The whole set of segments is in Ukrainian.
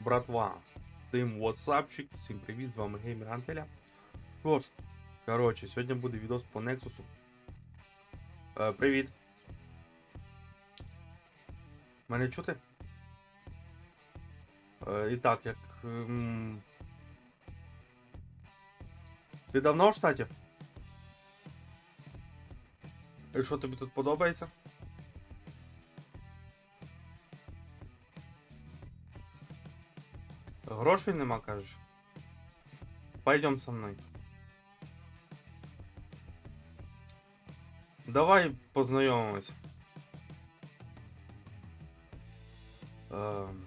Братва, всім ватсапчик, всім привіт, з вами Геймер Антеля. Що ж, коротше, сьогодні буде відос по Nexus. Е, привіт. Мене чути? Е, і так, як. ем, Ти давно в штаті? І що тобі тут подобається? Грошей нема, кажеш? Пойдем со мной. Давай познайомимось. Ем.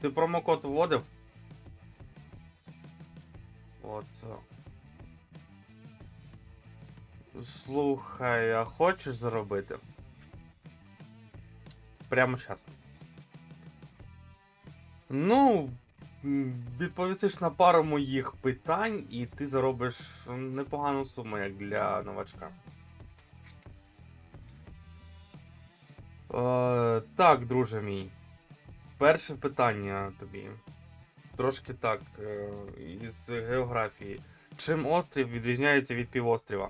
Ти промокод вводив? От. Слухай, а хочеш заробити? Прямо зараз. Ну, відповісиш на пару моїх питань, і ти заробиш непогану суму, як для новачка. Е, так, друже мій. Перше питання тобі. Трошки так, е, із географії. Чим острів відрізняється від півострова?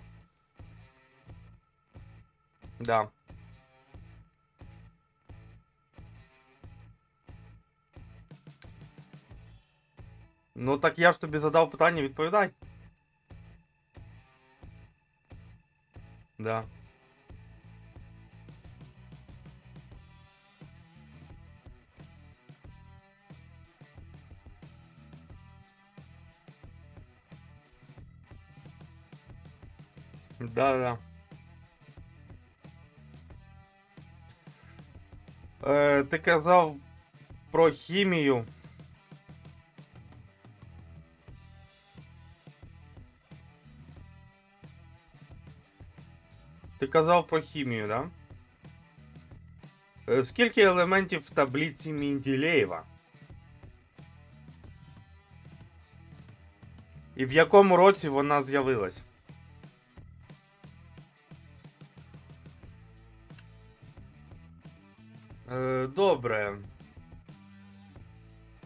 Да. Ну так я ж тобі задав питання, відповідай. Да. Да, да. Е, ти казав про хімію. Ти казав про хімію, да? Е, Скільки елементів в таблиці Менделєєва? І в якому році вона з'явилась? Е, добре.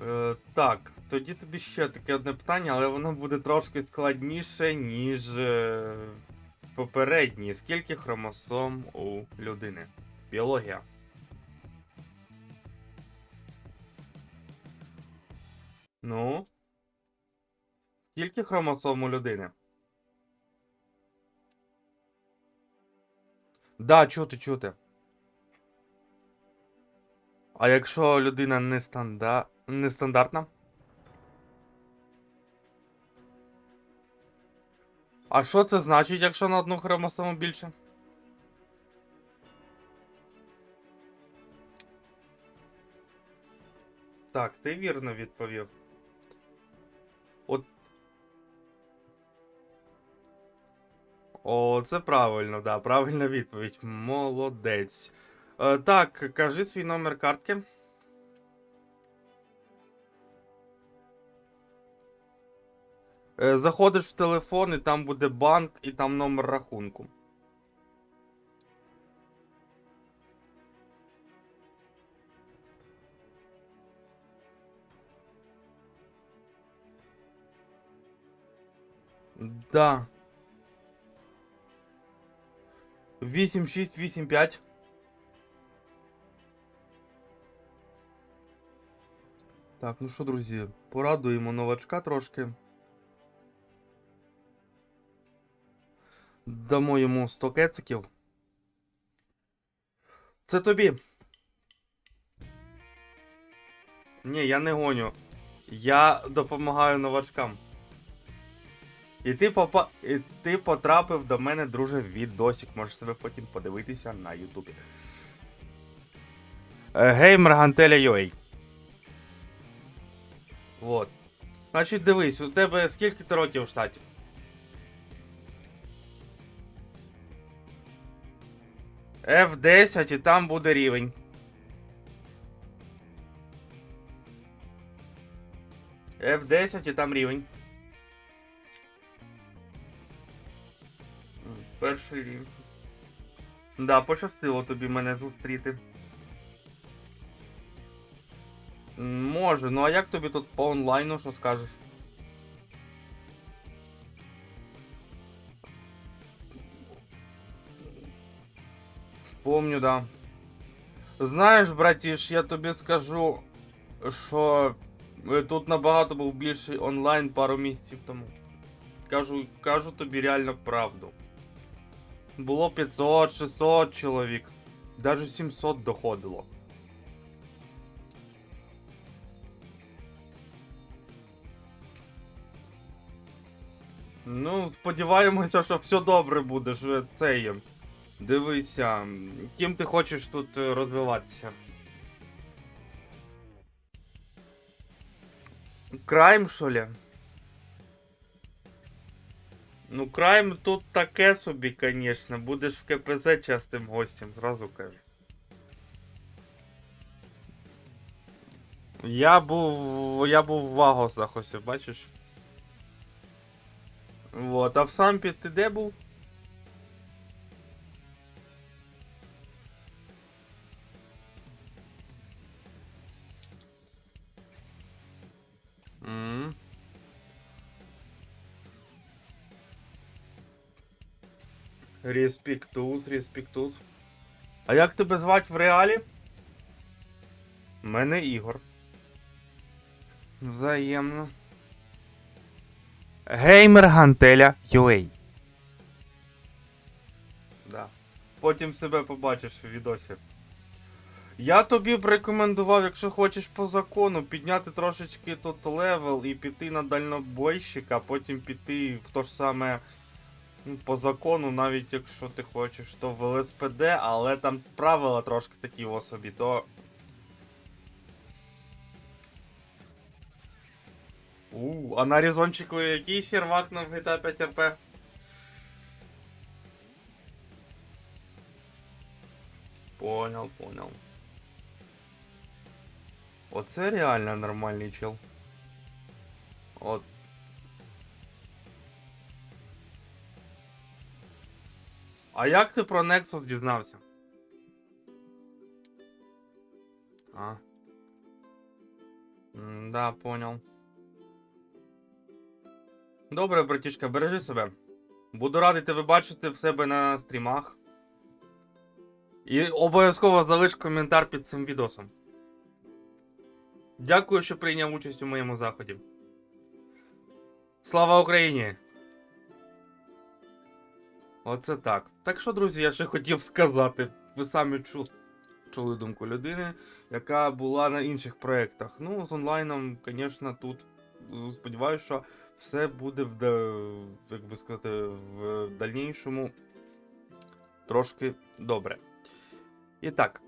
Е, так, тоді тобі ще таке одне питання, але воно буде трошки складніше, ніж попередні. Скільки хромосом у людини? Біологія. Ну. Скільки хромосом у людини? Да, чути, чути. А якщо людина не стандар... нестандартна? А що це значить, якщо на одну хромосому більше? Так, ти вірно відповів. От. О, це правильно, да, правильна відповідь. Молодець. Е, так, кажи свій номер картки. Заходиш в телефон, і там буде банк, і там номер рахунку. Да. 8685. Так, ну що, друзі, порадуємо новачка трошки. Дамо йому 100 кециків. Це тобі. Ні, я не гоню. Я допомагаю новачкам. І ти попа... І ти потрапив до мене, друже, в відосик. Можеш себе потім подивитися на Ютубі. Е, Геймер Гантеля UA. Вот. Значить, дивись, у тебе скільки ти років в штаті? F10 і там буде рівень. F10 і там рівень. Перший рівень. Да, пощастило тобі мене зустріти. Може, ну а як тобі тут по онлайну, що скажеш? Помню, да. Знаєш, братіш, я тобі скажу, що е, тут набагато був більший онлайн пару місяців тому. Кажу, кажу тобі реально правду. Було 500, 600 чоловік. Даже 700 доходило. Ну, сподіваємося, що все добре буде. Що це є. Дивися, ким ти хочеш тут е, розвиватися? Крайм, що ли? Ну, крайм тут таке собі, конечно. Будеш в КПЗ частим гостем, зразу кажу. Я був. Я був в Вагосах, ось, бачиш? Вот, а в Сампі ти де був? Респіктуз, респіктуз. А як тебе звать в реалі? Мене Ігор. Взаємно. Геймер Гантеля UA. Да. Потім себе побачиш в відосі. Я тобі б рекомендував, якщо хочеш по закону, підняти трошечки тут левел і піти на дальнобойщика, а потім піти в то ж саме по закону, навіть якщо ти хочеш, то в ЛСПД, але там правила трошки такі в собі, то. У, а на різончику який сервак на GTA 5 RP? Понял, понял. Оце реально нормальний чел. От. А як ти про Nexus дізнався? А. Да, понял. Добре, братішка, бережи себе. Буду радий тебе бачити в себе на стрімах. І обов'язково залиш коментар під цим відосом. Дякую, що прийняв участь у моєму заході. Слава Україні! Оце так. Так що, друзі, я ще хотів сказати. Ви самі чу... чули думку людини, яка була на інших проєктах. Ну, з онлайном, звісно, тут е, сподіваюся, що все буде в, як би сказати, в дальнішому трошки добре. І так.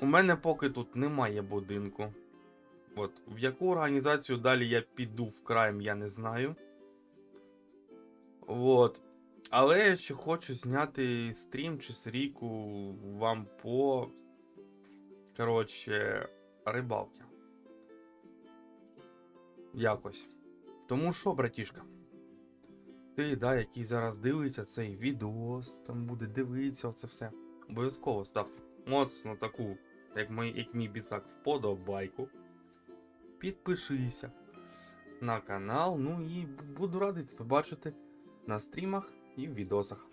У мене поки тут немає будинку. От, в яку організацію далі я піду в крайм, я не знаю. Вот. Але я ще хочу зняти стрім чи серійку вам по. Коротше, рибалки. Якось. Тому що, братішка? Ти, да, який зараз дивиться цей відос, там буде дивитися оце все. Обов'язково став моцно таку, як, мій, як мій біцак, вподобайку. Підпишися на канал, ну і буду радий тебе бачити на стрімах і в відосах.